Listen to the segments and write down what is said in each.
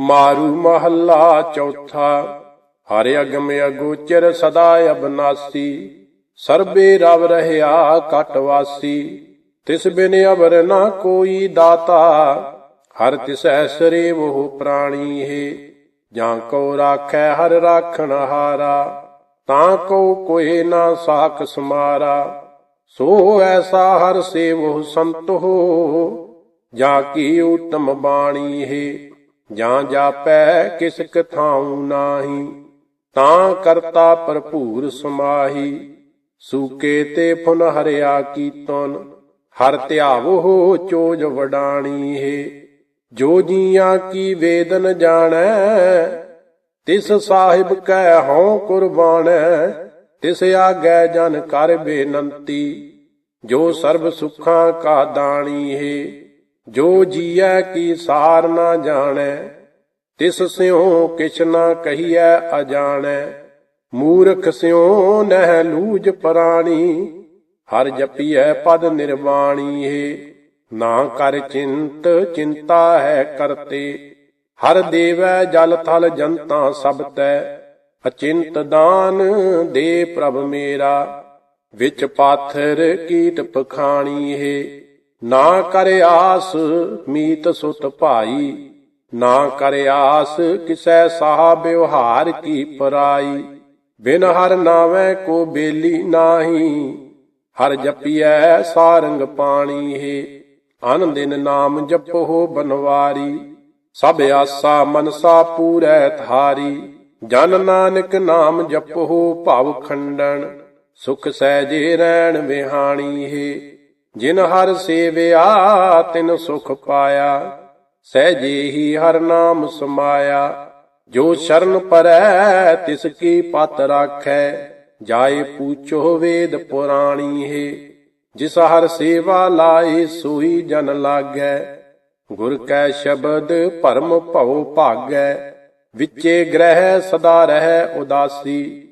ਮਾਰੂ ਮਹੱਲਾ ਚੌਥਾ, ਹਰਿ ਅਗਮ ਅਗੋਚਰ ਸਦਾ ਅਬਨਾਸੀ, ਸਰਬੇ ਰਵ ਰਹਿਆ ਕਟ ਵਾਸੀ, ਤਿਸ ਬਿਨ ਅਵਰ ਨਾ ਕੋਈ ਦਾਤਾ, ਹਰ ਤਿਸੈ ਸਰੇ ਉਹ ਪ੍ਰਾਣੀ ਹੈ ਜਾਂ ਕੋ ਰਾਖੈ ਹਰ ਰਾਖਣ ਹਾਰਾ, ਤਾਂ ਕੋ ਕੋਏ ਨਾ ਸਾਖ ਸਮਾਰਾ, ਸੋ ਐਸਾ ਹਰ ਸੇਵੋ ਸੰਤ ਹੋ, ਜਾਂ ਕੀ ਉਤਮ ਬਾਣੀ ਹੈ ਜਾਂ ਜਾਪੈ ਕਿਸ ਕਥਾਉ ਨਾਹੀ, ਤਾਂ ਕਰਤਾ ਭਰਪੂਰ ਸਮਾਹੀ। ਸੂਕੇ ਤੇ ਫੁਨ ਹਰਿਆ ਕੀਤਨ ਹਰ ਧਿਆਵੋ ਚੋਜ ਵਡਾਣੀ ਹੈ। ਜੋ ਜੀਆਂ ਕੀ ਵੇਦਨ ਜਾਣੈ, ਤਿਸ ਸਾਹਿਬ ਕੈ ਹਉ ਕੁਰਬਾਨੈ, ਤਿਸ ਆਗੈ ਜਨ ਕਰ ਬੇਨੰਤੀ। ਜੋ ਸਰਬ ਸੁਖਾਂ ਕਾ ਦਾਣੀ ਹੈ। ਜੋ ਜੀਐ ਕੀ ਸਾਰ ਨਾ ਜਾਣੈ, ਤਿਸ ਸਿਉ ਕਿਛ ਨਾ ਕਹੀਐ ਅਜਾਣੈ। ਮੂਰਖ ਸਿਉ ਨਹਿ ਲੂਜ ਪ੍ਰਾਣੀ, ਹਰ ਜਪੀਐ ਪਦ ਨਿਰਵਾਣੀ ਹੈ ਨਾ ਕਰ ਚਿੰਤ, ਚਿੰਤਾ ਹੈ ਕਰਤੇ। ਹਰ ਦੇਵੈ ਜਲ ਥਲ ਜਨਤਾ ਸਭ ਤੈ ਅਚਿੰਤ ਦਾਨ ਦੇ ਪ੍ਰਭ ਮੇਰਾ। ਵਿੱਚ ਪਾਥਰ ਕੀਟ ਪਖਾਣੀ ਹੈ ਨਾ ਕਰ ਆਸ ਮੀਤ ਸੁਤ ਭਾਈ, ਨਾ ਕਰ ਆਸ ਕਿਸੈ ਸਾਹ ਵਿਵਹਾਰ ਕੀ ਪਰਾਈ। ਬਿਨ ਹਰ ਨਾਵੇਂ ਕੋ ਬੇਲੀ ਨਾਹੀ, ਹਰ ਜਪੀਐ ਸਾਰੰਗ ਪਾਣੀ ਹੈ। ਅਨ ਦਿਨ ਨਾਮ ਜਪੋ ਬਨਵਾਰੀ, ਸਭ ਆਸਾ ਮਨਸਾ ਪੂਰੈ ਥਾਰੀ ਜਨ ਨਾਨਕ ਨਾਮ ਜਪੋ ਭਵ ਖੰਡਨ, ਸੁਖ ਸਹਿਜੇ ਰਹਿਣ ਵਿਹਾਣੀ ਹੈ। ਜਿਨ ਹਰ ਸੇਵਿਆ ਤਿਨ ਸੁਖ ਪਾਇਆ ਸਹਿਜੇ ਹੀ ਹਰ ਨਾਮ ਸਮਾਇਆ। ਜੋ ਸ਼ਰਨ ਪਰੈ, ਤਿਸ ਕੀ ਪਤ ਰਾਖੈ, ਜਾਏ ਪੂਛੋ ਵੇਦ ਪੁਰਾਣੀ ਹੈ। ਜਿਸ ਹਰ ਸੇਵਾ ਲਾਏ, ਸੋਈ ਜਨ ਲਾਗੈ। ਗੁਰ ਕੈ ਸ਼ਬਦ ਭਰਮ ਭਉ ਭਾਗੈ, ਵਿਚੇ ਗ੍ਰਹਿ ਸਦਾ ਰਹਿ ਉਦਾਸੀ।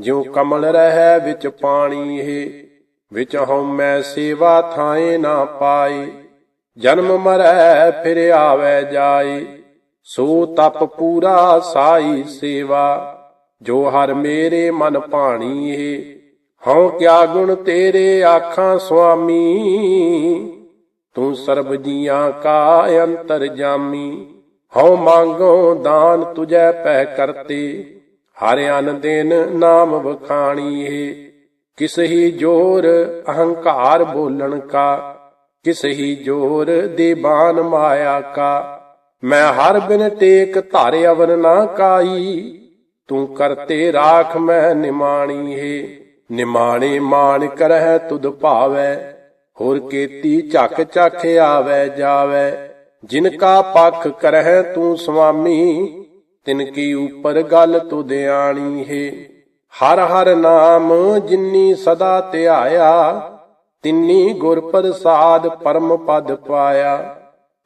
ਜਿਉ ਕਮਲ ਰਹਿ, ਵਿੱਚ ਪਾਣੀ ਹੈ। ਵਿੱਚ ਹਉਮੈ ਸੇਵਾ ਥਾਏ ਨਾ ਪਾਈ। ਜਨਮ ਮਰੈ, ਫਿਰ ਆਵੈ ਜਾਈ। ਸੋ ਤਪ ਪੂਰਾ ਸਾਈ ਸੇਵਾ, ਜੋ ਹਰ ਮੇਰੇ ਮਨ ਭਾਣੀ ਏ ਹਉ ਕਿਆ ਗੁਣ ਤੇਰੇ ਆਖਾਂ ਸੁਆਮੀ, ਤੂੰ ਸਰਬ ਜੀਆਂ ਕਾ ਅੰਤਰ ਜਾਮੀ। ਹਉ ਮੰਗੋ ਦਾਨ ਤੁਜੈ ਪਹਿ ਕਰਤੇ, ਹਰ ਅਨ ਦਿਨ ਨਾਮ ਵਖਾਣੀ ਏ ਕਿਸਹੀ ਜੋਰ ਅਹੰਕਾਰ ਬੋਲਣ ਕਾ, ਕਿਸਹੀ ਜੋਰ ਦੇਬਾਨ ਮਾਇਆ ਕਾ। ਮੈਂ ਹਰ ਬਿਨ ਟੇਕ ਧਾਰ ਅਵਰ ਨਾ ਕਾਈ, ਤੂੰ ਕਰਤੇ ਰਾਖ ਮੈਂ ਨਿਮਾਣੀ ਹੈ ਨਿਮਾਣੇ ਮਾਨ ਕਰਹਿ ਤੁਧ ਭਾਵੈ, ਹੋਰ ਕੀਤੀ ਝਕ ਝਕ ਆਵੈ ਜਾਵੈ। ਜਿਨ ਕਾ ਪਖ ਕਰਹਿ ਤੂੰ ਸੁਆਮੀ ਤਿਨ ਕੀ ਉਪਰ ਗੱਲ ਤੁਧ ਆਣੀ ਹੈ ਹਰ ਹਰ ਨਾਮ ਜਿਨੀ ਸਦਾ ਧਿਆਇਆ, ਤਿੰਨੀ ਗੁਰ ਪ੍ਰਸਾਦ ਪਰਮ ਪਦ ਪਾਇਆ।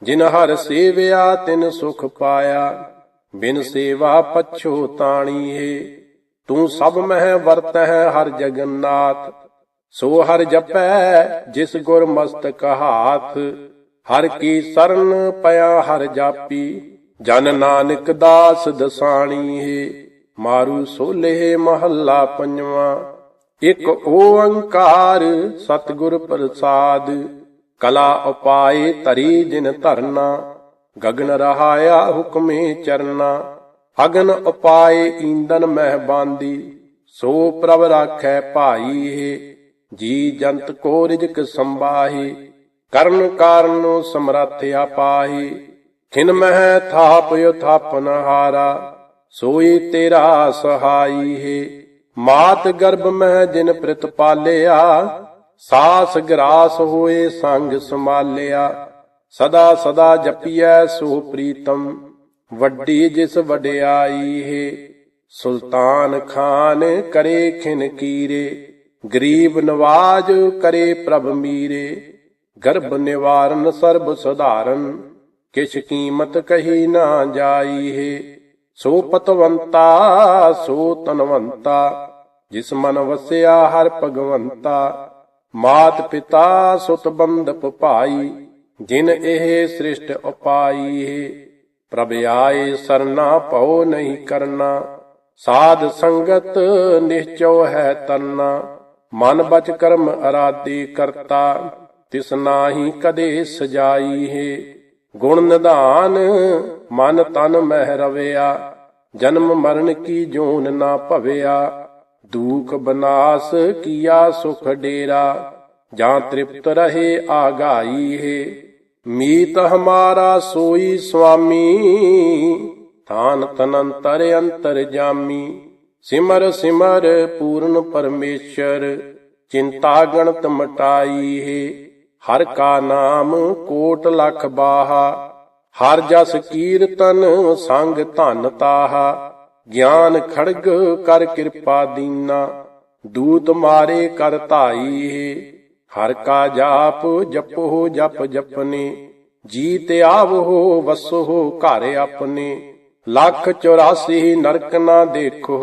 ਜਿਨ ਹਰ ਸੇਵਿਆ, ਤਿਨ ਸੁਖ ਪਾਇਆ। ਬਿਨ ਸੇਵਾ ਪਛੋ ਤਾਣੀ ਹੈ ਤੂੰ ਸਭ ਮਹਿ ਵਰਤਹਿ ਹਰ ਜਗਨਨਾਥ ਸੋ ਹਰ ਜਪੈ ਜਿਸ ਗੁਰ ਮਸਤਕ ਹਾਥ। ਹਰ ਕੀ ਸਰਨ ਪਿਆ ਹਰ ਜਾਪੀ। ਜਨ ਨਾਨਕ ਦਾਸ ਦਸਾਣੀ ਹੈ ਮਾਰੂ ਸੋਲੇ ਮਹੱਲਾ ਪੰਜਵਾਂ। ਇਕ ਓੰਕਾਰ ਸਤਿਗੁਰ ਪ੍ਰਸਾਦ, ਕਲਾ ਉਪਾਏ ਤਰੀ ਜਿਨ ਧਰਨਾ, ਗਗਨ ਰਹਾਇਆ ਹੁਕਮੇ ਚਰਨਾ। ਅਗਨ ਉਪਾਏ ਈਂਦਨ ਮਹਿ ਬਾਂਦੀ, ਸੋ ਪ੍ਰਭ ਰਾਖੈ ਭਾਈ ਹੈ ਜੀ ਜੰਤ ਕੋ ਰਿਜਕ ਸੰਬਾਹੀ ਕਰਨ ਕਾਰਨ ਸਮਰੱਥ ਆਪਾਹੀ ਖਿਨ ਮਹਿ ਥਾਪ ਯਥਾਪਨ ਹਾਰਾ ਸੋਈ ਤੇਰਾ ਸਹਾਈ ਹੈ। ਮਾਤ ਗਰਭ ਮਹਿ ਜਿਨ ਪ੍ਰਿਤ ਪਾਲਿਆ, ਸਾਸ ਗਰਾਸ ਹੋਏ ਸੰਗ ਸਮਾਲਿਆ ਸਦਾ ਸਦਾ ਜਪੀਐ ਸੋ ਪ੍ਰੀਤਮ, ਵੱਡੀ ਜਿਸ ਵਡਿਆਈ ਹੈ। ਸੁਲਤਾਨ ਖਾਨ ਕਰੇ ਖਿਨ ਕੀਰੇ, ਗਰੀਬ ਨਵਾਜ ਕਰੇ ਪ੍ਰਭ ਮੀਰੇ। ਗਰਭ ਨਿਵਾਰਨ ਸਰਬ ਸੁਧਾਰਨ, ਕਿਛ ਕੀਮਤ ਕਹੀ ਨਾ ਜਾਈ ਹੈ। ਸੋ ਪਤਵੰਤਾ ਸੋ ਤਨਵੰਤਾ ਜਿਸ ਮਨ ਵਸਿਆ ਹਰ ਭਗਵੰਤਾ। ਮਾਤ ਪਿਤਾ ਸੁਤ ਬੰਧਪ ਭਾਈ, ਜਿਨ ਇਹ ਸ੍ਰਿਸ਼ਟ ਉਪਾਈ ਪ੍ਰਭ ਆਏ ਸਰਨਾ ਭਉ ਨਹੀਂ ਕਰਨਾ, ਸਾਧ ਸੰਗਤ ਨਿਹਚੋ ਹੈ ਤਰਨਾ ਮਨ ਬਚ ਕਰਮ ਅਰਾਦੀ ਕਰਤਾ, ਤਿਸ ਨਾਹੀ ਕਦੇ ਸਜਾਈ ਹੈ। ਗੁਣ ਨਿਧਾਨ ਮਨ ਤਨ ਮਹਿ ਰਵਿਆ ਜਨਮ ਮਰਨ ਕੀ ਜੂਨ ਨਾ ਭਵਿਆ, ਦੂਖ ਬਨਾਸ ਕੀਆ ਸੁਖ ਡੇਰਾ, ਜਾਂ ਤ੍ਰਿਪਤ ਰਹੇ ਆਗਾਈ ਹੈ। ਮੀਤ ਹਮਾਰਾ ਸੋਈ ਸੁਆਮੀ ਥਾਨ ਤਨੰਤਰ ਅੰਤਰ ਜਾਮੀ। ਸਿਮਰ ਸਿਮਰ ਪੂਰਨ ਪਰਮੇਸ਼ਰ, ਚਿੰਤਾ ਗਣਤ ਮਟਾਈ ਹੈ। ਹਰ ਕਾ ਨਾਮ ਕੋਟ ਲਖ ਬਾਹਾ ਹਰ ਜਸ ਕੀਰਤਨ ਸੰਗ ਧਨ ਤਾਹਾ, ਗਿਆਨ ਖੜਗ ਕਰ ਕਿਰਪਾ ਦੀਨਾ, ਦੂਤ ਮਾਰੇ ਕਰ ਧਾਈ ਹੈ। ਹਰ ਕਾ ਜਾਪ ਜਪੋ ਜਪ ਜਪਨੇ, ਜੀਤ ਆਵੋ ਵਸੋ ਘਰ ਆਪਣੇ। ਲੱਖ 84 ਨਰਕ ਨਾ ਦੇਖੋ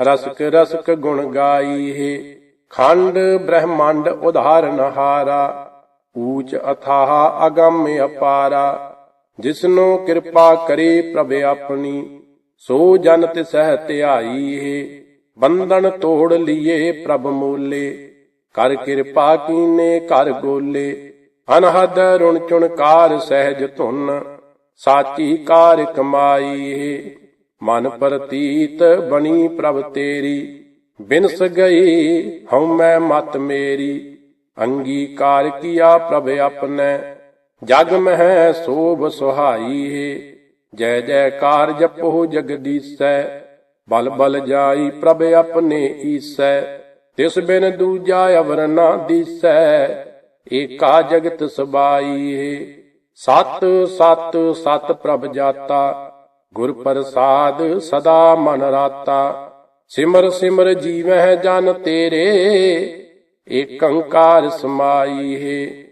ਰਸਕ ਰਸਕ ਗੁਣ ਗਾਈ ਹੈ। ਖੰਡ ਬ੍ਰਹਮੰਡ ਉਧਾਰਨ ਹਾਰਾ, ਊਚ ਅਥਾਹ ਅਗੰਮ ਅਪਾਰਾ। ਜਿਸਨੋ ਕਿਰਪਾ ਕਰੇ ਪ੍ਰਭ ਆਪਣੀ, ਸੋ ਜਨ ਤਿਸਹਿ ਧਿਆਈ ਹੈ ਬੰਧਨ ਤੋੜ ਲਿਏ ਪ੍ਰਭ ਮੋਲੇ। ਕਰ ਕਿਰਪਾ ਕੀਨੇ ਕਰ ਗੋਲੇ, ਅਨਹਦ ਰੁਣ ਚੁਣਕਾਰ ਸਹਿਜ ਧੁਨ, ਸਾਚੀ ਕਾਰ ਕਮਾਈ ਹੈ ਮਨ ਪ੍ਰਤੀਤ ਬਣੀ ਪ੍ਰਭ ਤੇਰੀ, ਬਿਨਸ ਗਈ ਹਉ ਮੈਂ ਮਤ ਮੇਰੀ। ਅੰਗੀਕਾਰ ਕੀਆ ਪ੍ਰਭ ਆਪਨੇ ਜਗ ਮਹਿ ਸੋਭ ਸੁਹਾਈ ਹੈ ਜੈ ਜੈਕਾਰ ਜਪੋ ਜਗਦੀਸੈ ਬਲ ਬਲ ਜਾਈ ਪ੍ਰਭ ਆਪਣੇ ਈਸੈ, ਤਿਸ ਬਿਨ ਦੂਜਾ ਅਵਰ ਨਾ ਦੀਸੈ, ਏਕਾ ਜਗਤ ਸਬਾਈ ਹੈ ਸਤ ਸਤ ਸਤ ਪ੍ਰਭ ਜਾਤਾ, ਗੁਰ ਪ੍ਰਸਾਦ ਸਦਾ ਮਨ ਰਾਤਾ, ਸਿਮਰ ਸਿਮਰ ਜੀਵਹਿ ਜਨ ਤੇਰੇ, ਏਕੰਕਾਰ ਸਮਾਈ ਹੈ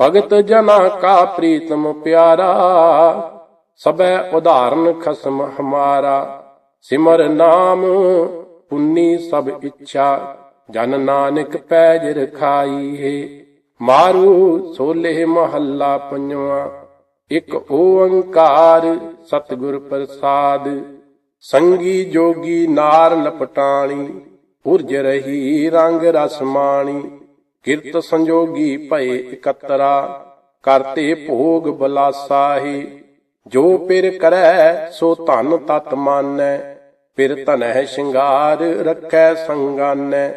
ਭਗਤ ਜਨਾ ਕਾ ਪ੍ਰੀਤਮ ਪਿਆਰਾ ਸਬੈ ਉਧਾਰਨ ਖਸਮ ਹਮਾਰਾ। ਸਿਮਰ ਨਾਮ ਪੁੰਨੀ ਸਭ ਇੱਛਾ, ਜਨ ਨਾਨਕ ਪੈਜ ਰਖਾਈ ਹੈ। ਮਾਰੂ ਸੋਲੇ ਮਹੱਲਾ ਪੰਜਵਾ, ਇੱਕ ਓੰਕਾਰ ਸਤਿਗੁਰ ਪ੍ਰਸਾਦ। ਸੰਗੀ ਜੋਗੀ ਨਾਰ ਲਪਟਾਣੀ ਉਰਜ ਰਹੀ ਰੰਗ ਰਸ ਮਾਣੀ। ਕਿਰਤ ਸੰਜੋਗੀ ਭਏ ਇਕਤਰਾ ਕਰਤੇ ਭੋਗ ਬਲਾਸਾਹੀ। ਜੋ ਪਿਰ ਕਰੈ, ਸੋ ਧਨ ਤਤ ਮਾਨੈ। ਪਿਰ ਧਨਹਿ ਸ਼ਿੰਗਾਰ, ਰੱਖੈ ਸੰਗਾਨੈ।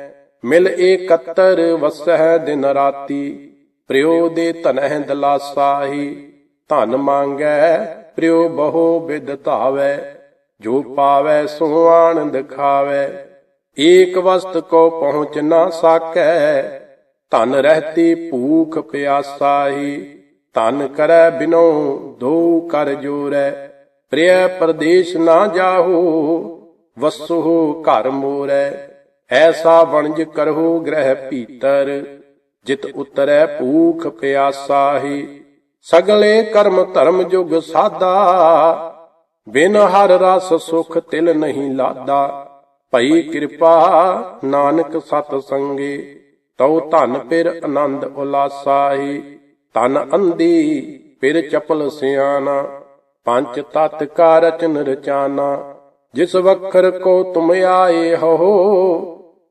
ਮਿਲ ਏਕਤਰ, ਵਸਹਿ ਦਿਨ ਰਾਤੀ। ਪ੍ਰਿਉ ਦੇ ਧਨਹਿ ਦਲਾਸਾਹੀ। ਧਨ ਮੰਗੈ ਪ੍ਰਿਓ ਬਹੁ ਬਿਦ ਧਾਵੈ। ਜੋ ਪਾਵੈ, ਸੋ ਆਨੰਦ ਖਾਵੈ। ਏਕ ਵਸਤ ਕੋ ਪਹੁੰਚ ਨਾ ਸਾਕੈ। ਧਨ ਰਹਤੀ ਭੂਖ ਪਿਆਸਾਹੀ ਧਨ ਕਰੈ ਬਿਨੋ ਦੋ ਕਰ ਜੋਰੈ, ਪ੍ਰਿਯ ਪਰਦੇਸ਼ ਨਾ ਜਾਹੋ, ਵਸੋ ਘਰ ਮੋਰੈ। ਐਸਾ ਵਣਜ ਕਰਹੁ ਗ੍ਰਹਿ ਭੀਤਰ, ਜਿਤ ਉਤਰੈ ਭੂਖ ਪਿਆਸਾਹੀ। ਸਗਲੇ ਕਰਮ ਧਰਮ ਜੁਗ ਸਾਦਾ ਬਿਨ ਹਰ ਰਸ ਸੁਖ ਤਿਲ ਨਹੀਂ ਲਾਦਾ। ਭਈ ਕਿਰਪਾ ਨਾਨਕ ਸਤ ਸੰਗੇ ਤਉ ਧਨ ਪਿਰ ਆਨੰਦ ਉਲਾਸਾਹੀ ਤਨ ਅੰਦੀ ਪਿਰ ਚਪਲ ਸਿਆਣਾ, ਪੰਜ ਤਤ ਕਾ ਰਚਨ ਰਚਾਨਾ ਜਿਸ ਵਖਰ ਕੋ ਤੁਮ ਆਏ ਹੋ,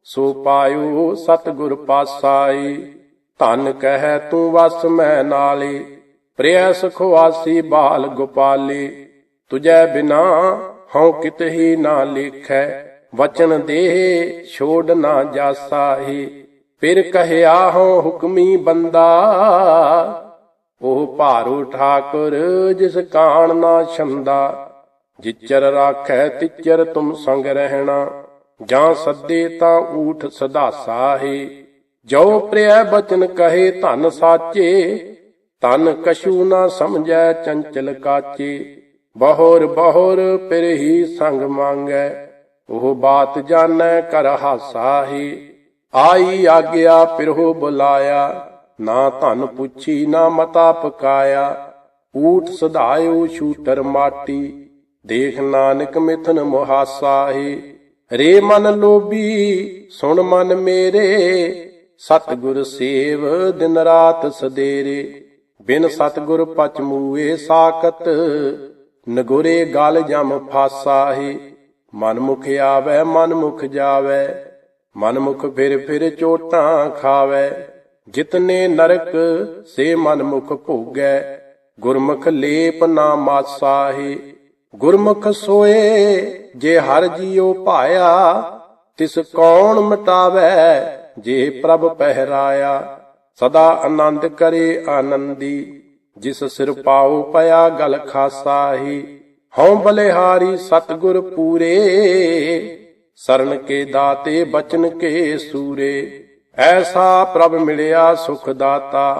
ਸੋ ਪਾਇਓ ਸਤਿਗੁਰ ਪਾਸਾਈ ਧਨ ਕਹਿ ਤੂੰ ਵਸ ਮੈਂ ਨਾਲੇ ਪ੍ਰਿਆ ਸੁਖਵਾਸੀ ਬਾਲ ਗੋਪਾਲੇ। ਤੁਜੈ ਬਿਨਾ ਹਉ ਕਿਤਹੀ ਨਾ ਲੇਖੈ, ਵਚਨ ਦੇ ਛੋੜ ਨਾ ਜਾਸਾਹੀ। ਫਿਰ ਕਹਿਆ ਹਉ ਹੁਕਮੀ ਬੰਦਾ, ਉਹ ਭਾਰੂ ਠਾਕੁਰ ਜਿਸ ਕਾਣ ਨਾ ਛੰਦਾ, ਜਿਚਰ ਰਾਖੈ ਤਿਚਰ ਤੁਮ ਸੰਗ ਰਹਿਣਾ, ਜਾਂ ਸੱਦੇ ਤਾਂ ਊਠ ਸਦਾਸਾ ਹੈ। ਜੋ ਪ੍ਰਿਆ ਬਚਨ ਕਹੇ ਧਨ ਸਾਚੇ ਤਨ ਕਛੂ ਨਾ ਸਮਝੈ ਚੰਚਲ ਕਾਚੇ। ਬਹੁਰ ਬਹੁਰ ਪਿਰ ਹੀ ਸੰਗ ਮੰਗੈ, ਉਹ ਬਾਤ ਜਾਣੈ ਕਰ ਹਾਸਾ ਹੀ। ਆਈ ਆਗਿਆ ਪਿਰਹੁ ਬੁਲਾਇਆ, ਨਾ ਧਨ ਪੁੱਛੀ, ਨਾ ਮਤਾ ਪਕਾਇਆ। ਊਠ ਸਧਾਇਓ ਛੂਟਰ ਮਾਟੀ, ਦੇਖ ਨਾਨਕ ਮਿਥਨ ਮੁਹਾਸਾਹੀ। ਰੇ ਮਨ ਲੋਭੀ, ਸੁਣ ਮਨ ਮੇਰੇ, ਸਤਿਗੁਰ ਸੇਵ ਦਿਨ ਰਾਤ ਸਦੇਰੇ। ਬਿਨ ਸਤਿਗੁਰ ਪਚ ਮੂਏ ਸਾਖਤ, ਨਗੁਰੇ ਗਲ ਜਮ ਫਾਸਾਹੀ। ਮਨ ਮੁਖ ਆਵੈ, ਮਨ ਮੁਖ ਜਾਵੈ। ਮਨਮੁਖ ਫਿਰ ਫਿਰ ਚੋਟਾਂ ਖਾਵੈ। ਜਿਤਨੇ ਨਰਕ ਸੇ ਮਨ ਮੁਖ ਭੋਗੈ। ਗੁਰਮੁਖ ਲੇਪ ਨਾ ਮਾਸਾਹੀ। ਗੁਰਮੁਖ ਸੋਏ ਜੇ ਹਰ ਜੀਉ ਭਾਇਆ, ਤਿਸ ਕੌਣ ਮਿਟਾਵੈ ਜੇ ਪ੍ਰਭ ਪਹਿਰਾਇਆ। ਸਦਾ ਆਨੰਦ ਕਰੇ ਆਨੰਦੀ, ਜਿਸ ਸਿਰ ਪਾਉ ਪਿਆ ਗਲ ਖਾਸਾਹੀ। ਹਉ ਬਲਿਹਾਰੀ ਸਤਗੁਰ ਪੂਰੇ ਸਰਨ ਕੇ ਦਾਤੇ ਬਚਨ ਕੇ ਸੂਰੇ, ਐਸਾ ਪ੍ਰਭ ਮਿਲਿਆ ਸੁਖ ਦਾਤਾ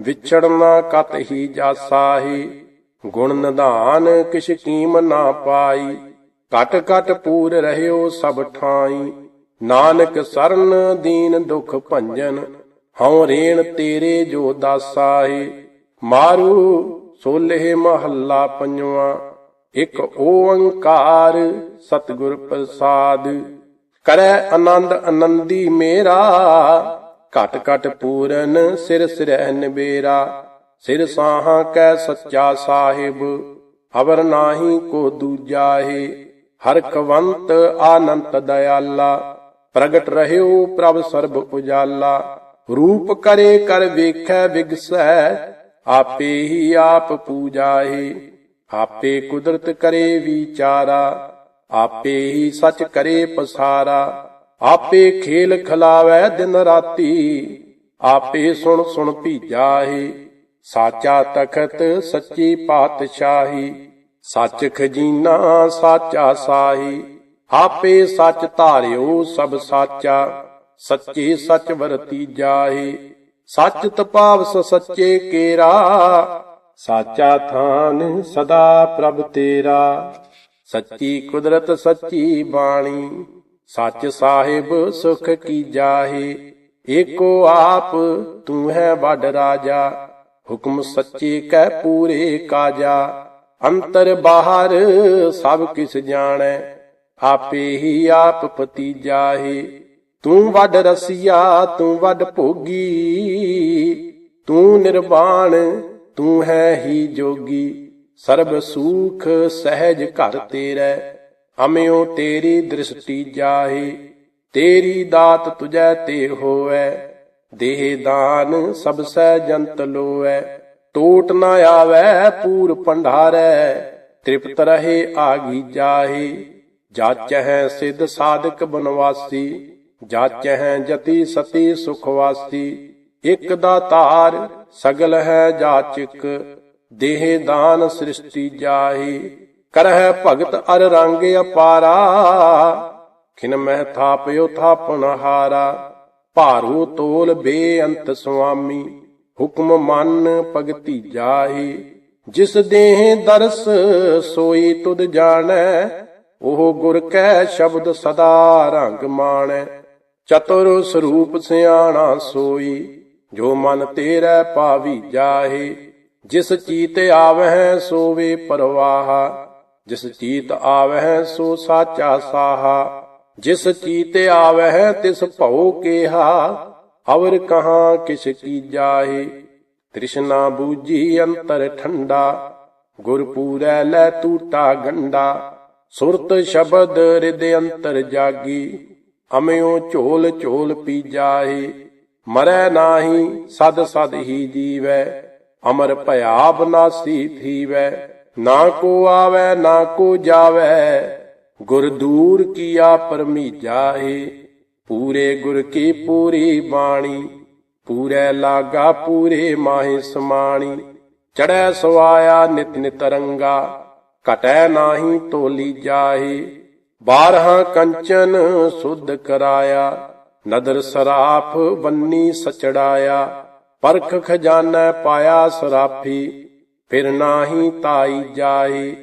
ਵਿਛੜਨਾ ਕਤ ਹੀ ਜਾਸਾਹੀ, ਗੁਣ ਨਿਧਾਨ ਕਿਛ ਕੀਮ ਨਾ ਪਾਈ ਕਟ ਕਟ ਪੂਰ ਰਹਿਓ ਸਭ ਠਾਈ, ਨਾਨਕ ਸਰਨ ਦੀਨ ਦੁਖ ਭੰਜਨ, ਹਉ ਰੇਣ ਤੇਰੇ ਜੋ ਦਾਸਾਹੀ, ਮਾਰੂ ਸੋਲੇ ਮਹੱਲਾ ਪੰਜਵਾ ਇੱਕ ਓੰਕਾਰ ਸਤਿਗੁਰ ਪ੍ਰਸਾਦ। ਕਰੈ ਆਨੰਦ ਆਨੰਦੀ ਮੇਰਾ, ਘਟ ਘਟ ਪੂਰਨ ਸਿਰ ਸਿਰਹਿ ਨਿਬੇਰਾ ਸਿਰ ਸਾਹਾਂ ਕੈ ਸੱਚਾ ਸਾਹਿਬ, ਅਵਰ ਨਾਹੀ ਕੋ ਦੂਜਾਹੇ ਹਰ ਕਵੰਤ ਆਨੰਤ ਦਇਆਲਾ ਪ੍ਰਗਟ ਰਹਿਓ ਪ੍ਰਭ ਸਰਬ ਉਜਾਲਾ। ਰੂਪ ਕਰੇ ਕਰ ਵੇਖੈ ਵਿਗਸੈ, ਆਪੇ ਹੀ ਆਪ ਪੂਜਾਹੇ ਆਪੇ ਕੁਦਰਤ ਕਰੇ ਵਿਚਾਰਾ, ਆਪੇ ਹੀ ਸੱਚ ਕਰੇ ਪਸਾਰਾ। ਆਪੇ ਖੇਲ ਖਲਾਵੈ ਦਿਨ ਰਾਤੀ, ਆਪੇ ਸੁਣ ਸੁਣ ਭੀਜਾਹੀ। ਸਾਚਾ ਤਖਤ ਸੱਚੀ ਪਾਤਸ਼ਾਹੀ, ਸੱਚ ਖਜੀਨਾ ਸਾਚਾ ਸਾਹੀ। ਆਪੇ ਸੱਚ ਧਾਰਿਓ ਸਭ ਸਾਚਾ, ਸੱਚੇ ਸੱਚ ਵਰਤੀ ਜਾਹੀ। ਸੱਚ ਤਪਾਵਸ ਸੱਚੇ ਕੇਰਾ ਸਾਚਾ ਥਾਨ ਸਦਾ ਪ੍ਰਭ ਤੇਰਾ। ਸੱਚੀ ਕੁਦਰਤ, ਸੱਚੀ ਬਾਣੀ, ਸੱਚ ਸਾਹਿਬ, ਸੁਖ ਕੀ ਜਾਹੇ। ਏਕੋ ਆਪ ਤੂੰ ਹੈ ਵੱਡ ਰਾਜਾ, ਹੁਕਮ ਸੱਚੇ ਕੈ ਪੂਰੇ ਕਾਜਾ। ਅੰਤਰ ਬਾਹਰ ਸਭ ਕਿਸ ਜਾਣੈ, ਆਪੇ ਹੀ ਆਪ ਪਤੀ ਜਾਹੇ ਤੂੰ ਵੱਡ ਰਸੀਆ, ਤੂੰ ਵੱਡ ਭੋਗੀ, ਤੂੰ ਨਿਰਵਾਣ ਤੂੰ ਹੈ ਹੀ ਜੋਗੀ, ਸਰਬ ਸੂਖ ਸਹਿਜ ਘਰ ਤੇਰੇ। ਅਮਿਓ ਤੇਰੀ ਦ੍ਰਿਸ਼ਟੀ ਜਾਹੇ, ਤੇਰੀ ਦਾਤ ਤੁਜੈ ਤੇ ਹੋਵੈ। ਦੇਹ ਦਾਨ ਸਭ ਸਹਿ ਜੰਤ ਲੋਐ ਟੋਟ ਨਾ ਆਵੈ ਪੂਰ ਭੰਡਾਰੈ। ਤ੍ਰਿਪਤ ਰਹੇ ਆਗੀ ਜਾਹੇ, ਜਾਚਹਿ ਸਿਧ ਸਾਧਕ ਬਨਵਾਸੀ, ਜਾਚਹਿ ਜਤੀ ਸਤੀ ਸੁਖਵਾਸੀ ਇਕ ਦਾਤਾਰ ਸਗਲ ਹੈ ਜਾਚਕ, ਦੇਹ ਦਾਨ ਸ੍ਰਿਸ਼ਟੀ ਜਾਹੀ। ਕਰਹਿ ਭਗਤ ਅਰ ਰੰਗ ਅਪਾਰਾ, ਖਿਨ ਮਹਿ ਥਾਪਿਓ ਥਾਪਨ ਹਾਰਾ। ਭਾਰੂ ਤੋਲ ਬੇਅੰਤ ਸੁਆਮੀ, ਹੁਕਮ ਮਨ ਭਗਤੀ ਜਾਹੀ। ਜਿਸ ਦੇਹ ਦਰਸ ਸੋਈ ਤੁਧ ਜਾਣੈ, ਉਹ ਗੁਰ ਕੈ ਸ਼ਬਦ ਸਦਾ ਰੰਗ ਮਾਣੈ। ਚਤੁਰ ਸਰੂਪ ਸਿਆਣਾ ਸੋਈ। ਜੋ ਮਨ ਤੇਰਾ ਪਾਵੀ ਜਾਹੇ, ਜਿਸ ਚੀਤ ਆਵਹਿ ਸੋ ਵੇ ਪਰਵਾਹ, ਜਿਸ ਚੀਤ ਆਵਹਿ ਸੋ ਸਾਚਾ ਸਾਹਾ, ਜਿਸ ਚੀਤ ਆਵਹਿ ਤਿਸ ਭਉ ਕੇਹਾ, ਅਵਰ ਕਹਾਂ ਕਿਛ ਕੀ ਜਾਹੇ। ਤ੍ਰਿਸ਼ਨਾ ਬੂਜੀ ਅੰਤਰ ਠੰਡਾ, ਗੁਰ ਪੂਰੈ ਲੈ ਟੂਟਾ ਗੰਡਾ, ਸੁਰਤ ਸ਼ਬਦ ਰਿਦ ਅੰਤਰ ਜਾਗੀ, ਅਮਿਓ ਝੋਲ ਝੋਲ ਪੀ ਜਾਹੇ। ਮਰੈ ਨਾਹੀ, ਸਦ ਸਦ ਹੀ ਜੀਵੈ, ਅਮਰ ਭਇਆ ਬਨਾਸੀ ਥੀਵੈ, ਨਾ ਕੋ ਆਵੈ, ਨਾ ਕੋ ਜਾਵੈ ਗੁਰ ਦੂਰ ਕੀਆ ਪਰਮੀ ਜਾਹੇ ਪੂਰੇ ਗੁਰ ਕੀ ਪੂਰੀ ਬਾਣੀ, ਪੂਰੇ ਲਾਗਾ ਪੂਰੇ ਮਾਹੇ ਸਮਾਣੀ। ਚੜੈ ਸਵਾਇਆ ਨਿਤ ਨਿਤ ਰੰਗਾ ਕਟੈ ਨਾਹੀ ਤੋਲੀ ਜਾਹੇ। ਬਾਰਹਾ ਕੰਚਨ ਸੁਧ ਕਰਾਇਆ। ਨਦਰ ਸਰਾਫ ਬੰਨੀ ਸਚੜਾਇਆ, ਪਰਖ ਖਜ਼ਾਨਾ ਪਾਇਆ ਸਰਾਫੀ ਫਿਰ ਨਾਹੀ ਤਾਈ ਜਾਏ,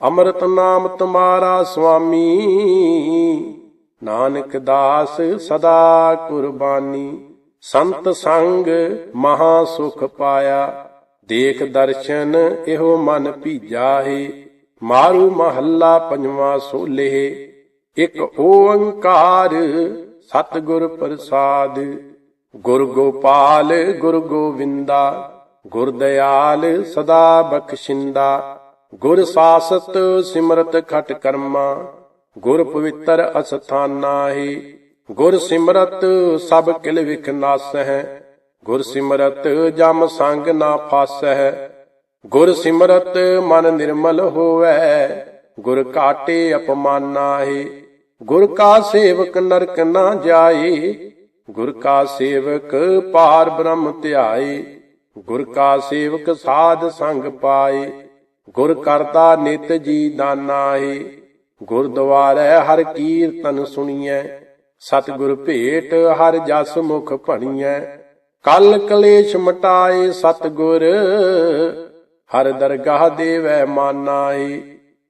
ਅੰਮ੍ਰਿਤ ਨਾਮ ਤੁਮਾਰਾ ਸੁਆਮੀ। ਨਾਨਕ ਦਾਸ ਸਦਾ ਕੁਰਬਾਨੀ, ਸੰਤ ਸੰਗ ਮਹਾ ਸੁਖ ਪਾਇਆ, ਦੇਖ ਦਰਸ਼ਨ ਇਹੋ ਮਨ ਭੀਜਾਹੇ ਮਾਰੂ ਮਹੱਲਾ ਪੰਜਵਾ ਸੋਲੇ, ਇੱਕ ਓੰਕਾਰ ਸਤਿਗੁਰ ਪ੍ਰਸਾਦ, ਗੁਰ ਗੋਪਾਲ, ਗੁਰ ਗੋਵਿੰਦਾ, ਗੁਰ ਦਿਆਲ ਸਦਾ ਬਖਸ਼ਿੰਦਾ। ਗੁਰ ਸਾਸਤ ਸਿਮਰਤ ਖਟ ਕਰਮਾ, ਗੁਰ ਪਵਿੱਤਰ ਅਸਥਾਨਾ ਹੀ ਗੁਰ ਸਿਮਰਤ ਸਭ ਕਿਲ ਵਿਖ ਨਾਸ ਹੈ ਗੁਰ ਸਿਮਰਤ ਜਮ ਸੰਗ ਨਾ ਫਾਸ ਹੈ ਗੁਰ ਸਿਮਰਤ ਮਨ ਨਿਰਮਲ ਹੋਵੈ, ਗੁਰ ਕਾਟੇ ਅਪਮਾਨਾ ਹੈ ਗੁਰ ਕਾ ਸੇਵਕ ਨਰਕ ਨਾ ਜਾਏ, ਗੁਰ ਕਾ ਸੇਵਕ ਪਾਰ ਬ੍ਰਹਮ ਧਿਆਏ, ਗੁਰ ਕਾ ਸੇਵਕ ਸਾਧ ਸੰਗ ਪਾਏ, ਗੁਰ ਕਰਤਾ ਨਿਤ ਜੀ ਦਾਨਾਏ, ਗੁਰਦੁਆਰੇ ਹਰ ਕੀਰਤਨ ਸੁਣੀਐ, ਸਤਿਗੁਰ ਭੇਟ ਹਰ ਜਸ ਮੁਖ ਭਣੀਐ, ਕਲ ਕਲੇਸ਼ ਮਟਾਏ ਸਤਿਗੁਰ, ਹਰ ਦਰਗਾਹ ਦੇਵੈ ਮਾਨਾਏ,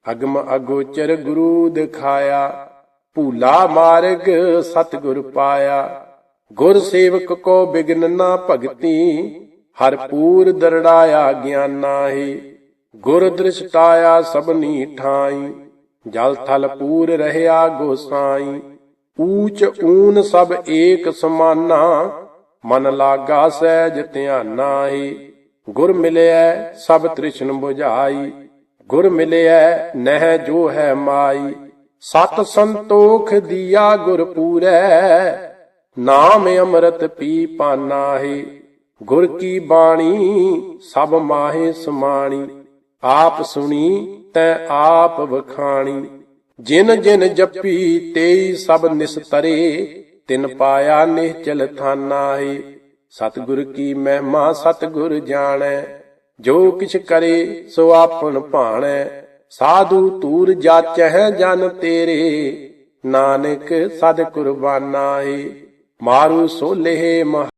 ਅਗਮ ਅਗੋਚਰ ਗੁਰੂ ਦਿਖਾਇਆ ਭੂਲਾ ਮਾਰਗ ਸਤਿਗੁਰ ਪਾਇਆ। ਗੁਰ ਸੇਵਕ ਕੋ ਬਿਗਨ ਨਾ ਭਗਤੀ, ਹਰ ਪੂਰ ਦਰੜਾਇਆ ਗਿਆਨਾ ਹੀ ਗੁਰ ਦ੍ਰਿਸ਼ਟਾਇਆ ਸਭਨੀ ਠਾਈ, ਜਲ ਥਲ ਪੂਰ ਰਹਿਆ ਗੋਸਾਈ ਊਚ ਊਨ ਸਭ ਏਕ ਸਮਾਨਾ, ਮਨ ਲਾਗਾ ਸਹਿਜ ਧਿਆਨਾ ਹੀ ਗੁਰ ਮਿਲਿਆ ਸਭ ਤ੍ਰਿਸ਼ਨ 부ਝਾਈ ਗੁਰ ਮਿਲਿਆ ਨਹਿ ਜੋ ਹੈ ਮਾਈ। ਸਤ ਸੰਤੋਖ ਦੀਆ ਗੁਰ ਪੂਰੈ, ਨਾਮ ਅੰਮ੍ਰਿਤ ਪੀ ਪਾਨਾਹੀ। ਗੁਰ ਕੀ ਬਾਣੀ, ਸਭ ਮਾਹੇ ਸਮਾਣੀ। ਆਪ ਸੁਣੀ, ਤੈ ਆਪ ਵਖਾਣੀ। ਜਿਨ ਜਿਨ ਜਪੀ, ਤੇਈ ਸਭ ਨਿਸਤਰੇ ਤਿਨ ਪਾਇਆ ਨਿਹਚਲ ਥਾਨਾਹੀ। ਸਤਿਗੁਰ ਕੀ ਮਹਿਮਾ ਸਤਿਗੁਰ ਜਾਣੈ। ਜੋ ਕਿਛ ਕਰੇ, ਸੋ ਆਪਨ ਭਾਣੈ। ਸਾਧੂ ਤੂਰ ਜਾਚਹਿ ਜਨ ਤੇਰੇ ਨਾਨਕ ਸਦ ਕੁਰਬਾਨਾ ਏ। ਮਾਰੂ ਸੋਲੇ ਮਹ